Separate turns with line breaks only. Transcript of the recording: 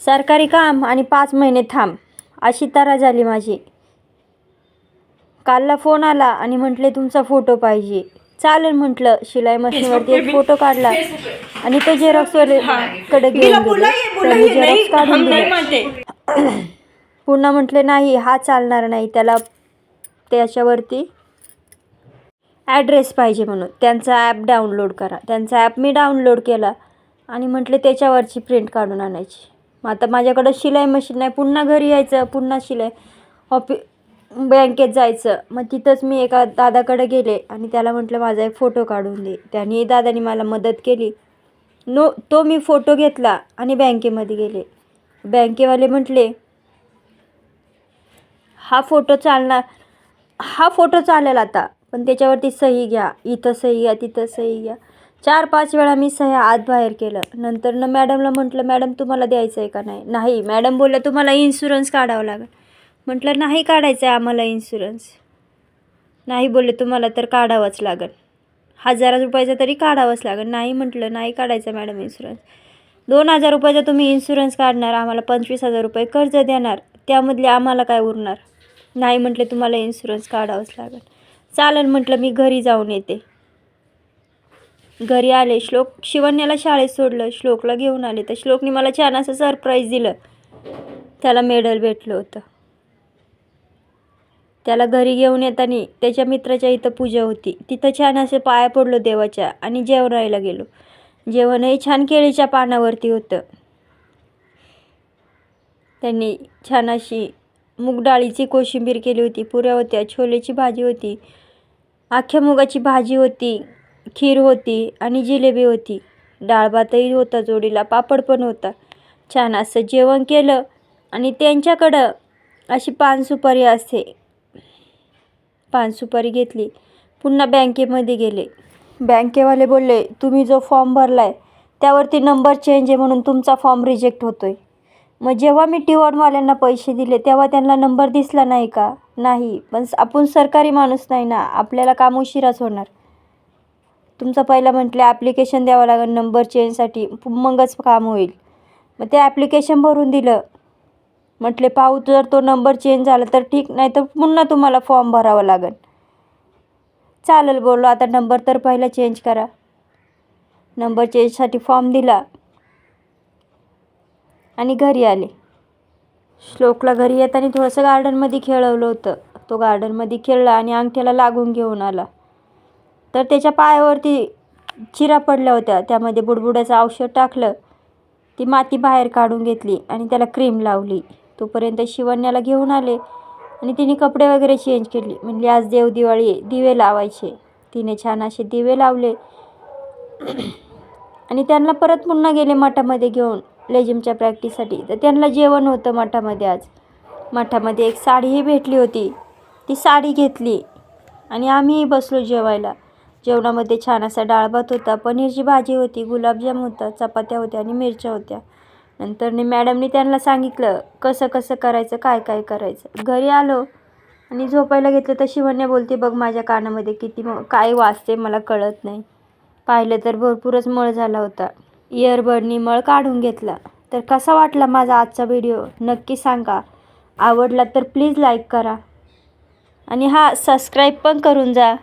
सरकारी काम आणि पाच महिने थांब अशी तरा झाली माझी. कालला फोन आला आणि म्हटले तुमचा फोटो पाहिजे. चालेल म्हटलं. शिलाई मशीनवरती एक फोटो काढला आणि तो झेरॉक्सकडे घेऊन गेले. झेरॉक्स काढून दिले. पुन्हा म्हटले नाही हा चालणार नाही. त्याला त्याच्यावरती ॲड्रेस पाहिजे म्हणून. त्यांचा ॲप डाउनलोड करा. त्यांचा ॲप मी डाउनलोड केला आणि म्हटले त्याच्यावरची प्रिंट काढून आणायची. मग आता माझ्याकडं शिलाई मशीन नाही. पुन्हा घरी यायचं पुन्हा शिलाई. ऑफि बँकेत जायचं. मग तिथंच मी एका दादाकडे गेले आणि त्याला म्हटलं माझा एक फोटो काढून दे. त्याने दादानी मला मदत केली. नो तो मी फोटो घेतला आणि बँकेमध्ये गेले. बँकेवाले म्हटले हा फोटो चालणार हा फोटो चालेल आता. पण त्याच्यावरती सही घ्या. इथं सही घ्या तिथं सही घ्या. चार पाच वेळा मी सह्या आत बाहेर केलं. नंतर न मॅडमला म्हटलं मॅडम तुम्हाला द्यायचं आहे का नाही? नाही. मॅडम बोलल्या तुम्हाला इन्शुरन्स काढावं लागेल. म्हटलं नाही काढायचं आहे आम्हाला इन्शुरन्स नाही बोलले तुम्हाला तर काढावंच लागेल. हजार रुपयाचा तरी काढावंच लागेल. नाही म्हटलं नाही काढायचं मॅडम इन्शुरन्स दोन हजार रुपयाचा तुम्ही इन्शुरन्स काढणार आम्हाला पंचवीस हजार रुपये कर्ज देणार त्यामधले आम्हाला काय उरणार? नाही म्हटले तुम्हाला इन्शुरन्स काढावंच लागेल. चालेल म्हटलं मी घरी जाऊन येते. घरी आले श्लोक शिवण्याला शाळेत सोडलं श्लोकला घेऊन आले. तर श्लोकने मला छान असं सरप्राईज दिलं. त्याला मेडल भेटलं होतं. त्याला घरी घेऊन येताना त्याच्या मित्राच्या इथं पूजा होती. तिथं छान असे पाया पडलो देवाच्या आणि जेवणायला गेलो. जेवणही छान केळीच्या पानावरती होतं. त्यांनी छान अशी मूग डाळीची कोशिंबीर केली होती पुऱ्या होत्या छोलेची भाजी होती अख्ख्या मुगाची भाजी होती खीर होती आणि जिलेबी होती. डाळ भातही होता जोडीला पापड पण होता. छान असं जेवण केलं आणि त्यांच्याकडं अशी पान सुपारी असते पान सुपारी घेतली. पुन्हा बँकेमध्ये गेले. बँकेवाले बोलले तुम्ही जो फॉर्म भरला आहे त्यावरती नंबर चेंज आहे म्हणून तुमचा फॉर्म रिजेक्ट होतो आहे मग जेव्हा मी टीवॉनवाल्यांना पैसे दिले तेव्हा त्यांना नंबर दिसला नाही का? नाही. पण आपण सरकारी माणूस नाही ना? आपल्याला काम उशिराच होणार. तुमचं पहिलं म्हटलं ॲप्लिकेशन द्यावं लागेल नंबर चेंजसाठी मगच काम होईल. मग ते ॲप्लिकेशन भरून दिलं. म्हटले पाहू जर तो नंबर चेंज झाला तर ठीक नाही तर पुन्हा तुम्हाला फॉर्म भरावा लागेल. चालेल बोललो आता नंबर तर पहिला चेंज करा. नंबर चेंजसाठी फॉर्म दिला. आणि घरी आले. श्लोकला घरी येताना थोडंसं गार्डनमध्ये खेळवलं होतं. तो गार्डनमध्ये खेळला आणि अंगठ्याला लागून घेऊन आला. तर त्याच्या पायावरती चिरा पडल्या होत्या. त्यामध्ये बुडबुड्याचं औषध टाकलं. ती माती बाहेर काढून घेतली आणि त्याला क्रीम लावली. तोपर्यंत शिवण्याला घेऊन आले आणि तिने कपडे वगैरे चेंज केले. म्हणजे आज देव दिवाळी दिवे लावायचे. तिने छान असे दिवे लावले. आणि त्यांना परत पुन्हा गेले मठामध्ये घेऊन. लेझिमच्या प्रॅक्टिससाठी. तर त्यांना जेवण होतं मठामध्ये आज. मठामध्ये एक साडीही भेटली होती. ती साडी घेतली. आणि आम्हीही बसलो जेवायला. जेवणामध्ये छान असा डाळभात होता पनीरची भाजी होती गुलाबजाम होता चपात्या होत्या आणि मिरच्या होत्या. नंतर मॅडमनी त्यांना सांगितलं कसं कसं करायचं काय काय करायचं. घरी आलो आणि झोपायला घेतलं तर शिवण्या बोलते बघ माझ्या कानामध्ये किती म- काय वाजते मला कळत नाही. पाहिलं तर भरपूरच मळ झाला होता. इयरबडनी मळ काढून घेतला. तर कसा वाटला माझा आजचा व्हिडिओ? नक्की सांगा. आवडला तर प्लीज लाईक करा. आणि हा सबस्क्राईब पण करून जा.